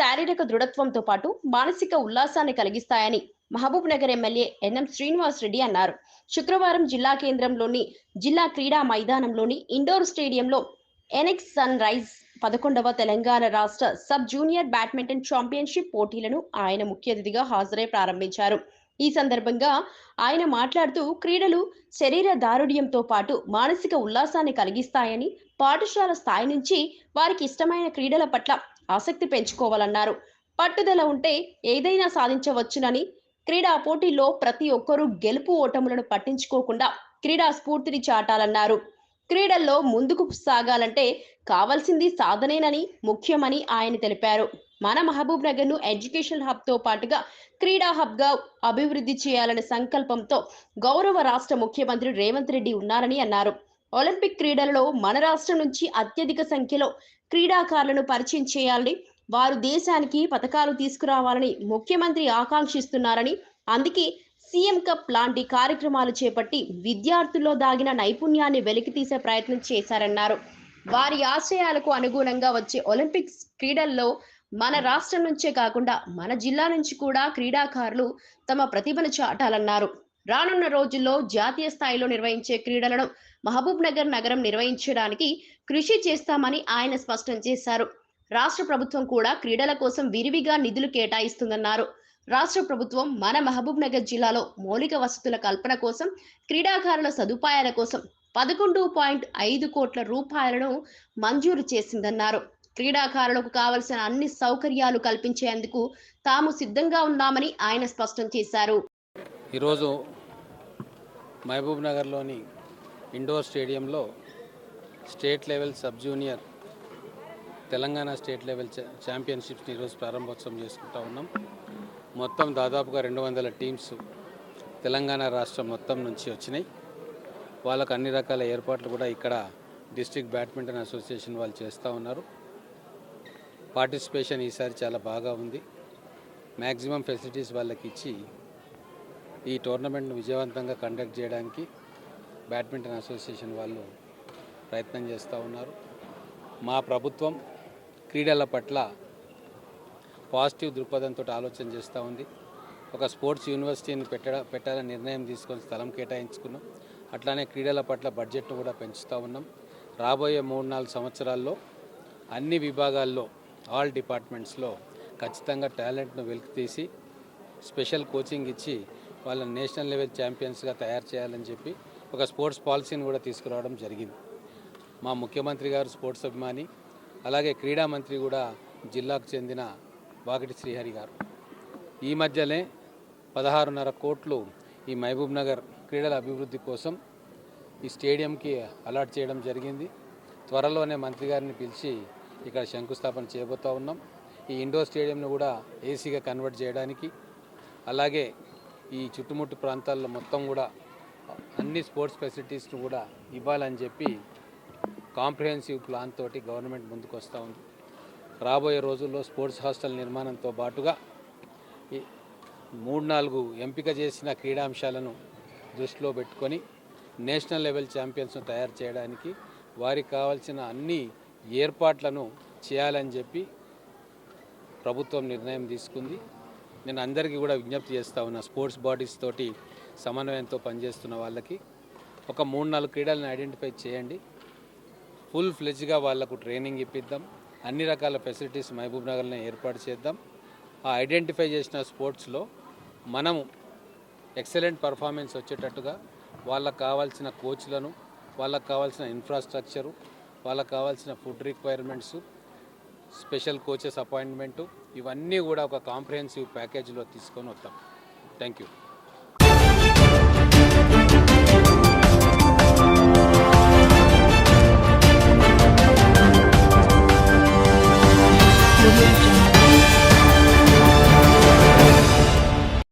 శారీరక దృఢత్వంతో పాటు మానసిక ఉల్లాసాన్ని కలిగిస్తాయని మహబూబ్ నగర్ ఎమ్మెల్యే ఎన్ఎం శ్రీనివాస్ రెడ్డి అన్నారు. శుక్రవారం జిల్లా కేంద్రంలోని జిల్లా క్రీడా మైదానంలోని ఇండోర్ స్టేడియంలో ఎనెక్స్ సన్ రైజ్ పదకొండవ తెలంగాణ రాష్ట్ర సబ్ జూనియర్ బ్యాడ్మింటన్ ఛాంపియన్షిప్ పోటీలను ఆయన ముఖ్య అతిథిగా హాజరై ప్రారంభించారు. ఈ సందర్భంగా ఆయన మాట్లాడుతూ క్రీడలు శరీర దారుఢ్యంతో పాటు మానసిక ఉల్లాసాన్ని కలిగిస్తాయని పాఠశాల స్థాయి నుంచి వారికి ఇష్టమైన క్రీడల పట్ల ఆసక్తి పెంచుకోవాలన్నారు. పట్టుదల ఉంటే ఏదైనా సాధించవచ్చునని క్రీడా పోటీల్లో ప్రతి ఒక్కరూ గెలుపు ఓటములను పట్టించుకోకుండా క్రీడా స్ఫూర్తిని చాటాలన్నారు. క్రీడల్లో ముందుకు సాగాలంటే కావాల్సింది సాధనేనని ముఖ్యమని ఆయన తెలిపారు. మన మహబూబ్ నగర్ను ఎడ్యుకేషన్ హబ్తో పాటుగా క్రీడా హబ్గా అభివృద్ధి చేయాలనే సంకల్పంతో గౌరవ రాష్ట్ర ముఖ్యమంత్రి రేవంత్ రెడ్డి ఉన్నారని అన్నారు. ఒలింపిక్ క్రీడలలో మన రాష్ట్రం నుంచి అత్యధిక సంఖ్యలో క్రీడాకారులను పరిచయం చేయాలని వారు దేశానికి పథకాలు తీసుకురావాలని ముఖ్యమంత్రి ఆకాంక్షిస్తున్నారని అందుకే సీఎం కప్ లాంటి కార్యక్రమాలు చేపట్టి విద్యార్థుల్లో దాగిన నైపుణ్యాన్ని వెలికితీసే ప్రయత్నం చేశారన్నారు. వారి ఆశయాలకు అనుగుణంగా వచ్చే ఒలింపిక్స్ క్రీడల్లో మన రాష్ట్రం నుంచే కాకుండా మన జిల్లా నుంచి కూడా క్రీడాకారులు తమ ప్రతిభను చాటాలన్నారు. రానున్న రోజుల్లో జాతీయ స్థాయిలో నిర్వహించే క్రీడలను మహబూబ్ నగర్ నగరం నిర్వహించడానికి కృషి చేస్తామని ఆయన స్పష్టం చేశారు. రాష్ట్ర ప్రభుత్వం కూడా క్రీడల కోసం విరివిగా నిధులు కేటాయిస్తుందన్నారు. రాష్ట్ర ప్రభుత్వం మన మహబూబ్ నగర్ జిల్లాలో మౌలిక వసతుల కల్పన కోసం క్రీడాకారుల సదుపాయాల కోసం పదకొండు పాయింట్ ఐదు కోట్ల రూపాయలను మంజూరు చేసిందన్నారు. క్రీడాకారులకు కావలసిన అన్ని సౌకర్యాలు కల్పించేందుకు తాము సిద్ధంగా ఉన్నామని ఆయన స్పష్టం చేశారు. ఈరోజు మహబూబ్ నగర్లోని ఇండోర్ స్టేడియంలో state level sub junior Telangana state level ఛాంపియన్షిప్స్ని ఈరోజు ప్రారంభోత్సవం చేసుకుంటా ఉన్నాం. మొత్తం దాదాపుగా రెండు వందల టీమ్స్ తెలంగాణ రాష్ట్రం మొత్తం నుంచి వచ్చినాయి. వాళ్ళకు అన్ని రకాల ఏర్పాట్లు కూడా ఇక్కడ డిస్ట్రిక్ట్ బ్యాడ్మింటన్ అసోసియేషన్ వాళ్ళు చేస్తూ ఉన్నారు. పార్టిసిపేషన్ ఈసారి చాలా బాగా ఉంది. మ్యాక్సిమం ఫెసిలిటీస్ వాళ్ళకి ఇచ్చి ఈ టోర్నమెంట్ను విజయవంతంగా కండక్ట్ చేయడానికి బ్యాడ్మింటన్ అసోసియేషన్ వాళ్ళు ప్రయత్నం చేస్తూ ఉన్నారు. మా ప్రభుత్వం క్రీడల పట్ల పాజిటివ్ దృక్పథంతో ఆలోచన చేస్తూ ఉంది. ఒక స్పోర్ట్స్ యూనివర్సిటీని పెట్టడ పెట్టాలని నిర్ణయం తీసుకొని స్థలం కేటాయించుకున్నాం. అట్లానే క్రీడల పట్ల బడ్జెట్ను కూడా పెంచుతూ ఉన్నాం. రాబోయే మూడు నాలుగు సంవత్సరాల్లో అన్ని విభాగాల్లో ఆల్ డిపార్ట్మెంట్స్లో ఖచ్చితంగా టాలెంట్ను వెలికితీసి స్పెషల్ కోచింగ్ ఇచ్చి వాళ్ళని నేషనల్ లెవెల్ ఛాంపియన్స్గా తయారు చేయాలని చెప్పి ఒక స్పోర్ట్స్ పాలసీని కూడా తీసుకురావడం జరిగింది. మా ముఖ్యమంత్రి గారు స్పోర్ట్స్ అభిమాని అలాగే క్రీడా మంత్రి కూడా జిల్లాకు చెందిన వాకిటి శ్రీహరి గారు. ఈ మధ్యనే పదహారున్నర కోట్లు ఈ మహబూబ్ నగర్ క్రీడల అభివృద్ధి కోసం ఈ స్టేడియంకి అలాట్ చేయడం జరిగింది. త్వరలోనే మంత్రి గారిని పిలిచి ఇక్కడ శంకుస్థాపన చేయబోతూ ఉన్నాం. ఈ ఇండోర్ స్టేడియంను కూడా ఏసీగా కన్వర్ట్ చేయడానికి అలాగే ఈ చుట్టుముట్టు ప్రాంతాల్లో మొత్తం కూడా అన్ని స్పోర్ట్స్ ఫెసిలిటీస్ను కూడా ఇవ్వాలని చెప్పి కాంప్రిహెన్సివ్ ప్లాన్ తోటి గవర్నమెంట్ ముందుకు వస్తూ ఉంది. రాబోయే రోజుల్లో స్పోర్ట్స్ హాస్టల్ నిర్మాణంతో పాటుగా ఈ మూడు నాలుగు ఎంపిక చేసిన క్రీడాంశాలను దృష్టిలో పెట్టుకొని నేషనల్ లెవెల్ ఛాంపియన్స్ను తయారు చేయడానికి వారికి కావాల్సిన అన్ని ఏర్పాట్లను చేయాలని చెప్పి ప్రభుత్వం నిర్ణయం తీసుకుంది. నేను అందరికీ కూడా విజ్ఞప్తి చేస్తా ఉన్నా స్పోర్ట్స్ బాడీస్ తోటి సమన్వయంతో పనిచేస్తున్న వాళ్ళకి. ఒక మూడు నాలుగు క్రీడలను ఐడెంటిఫై చేయండి. ఫుల్ ఫ్లెజ్గా వాళ్ళకు ట్రైనింగ్ ఇప్పిద్దాం. అన్ని రకాల ఫెసిలిటీస్ మహబూబ్ నగర్లో ఏర్పాటు చేద్దాం. ఆ ఐడెంటిఫై చేసిన స్పోర్ట్స్లో మనము ఎక్సలెంట్ పర్ఫార్మెన్స్ వచ్చేటట్టుగా వాళ్ళకు కావాల్సిన కోచ్లను వాళ్ళకు కావాల్సిన ఇన్ఫ్రాస్ట్రక్చరు వాళ్ళకు కావాల్సిన food requirements special coaches appointment ఇవన్నీ కూడా ఒక కాంప్రిహెన్సివ్ ప్యాకేజీలో తీసుకొని వస్తాం థ్యాంక్ యూ.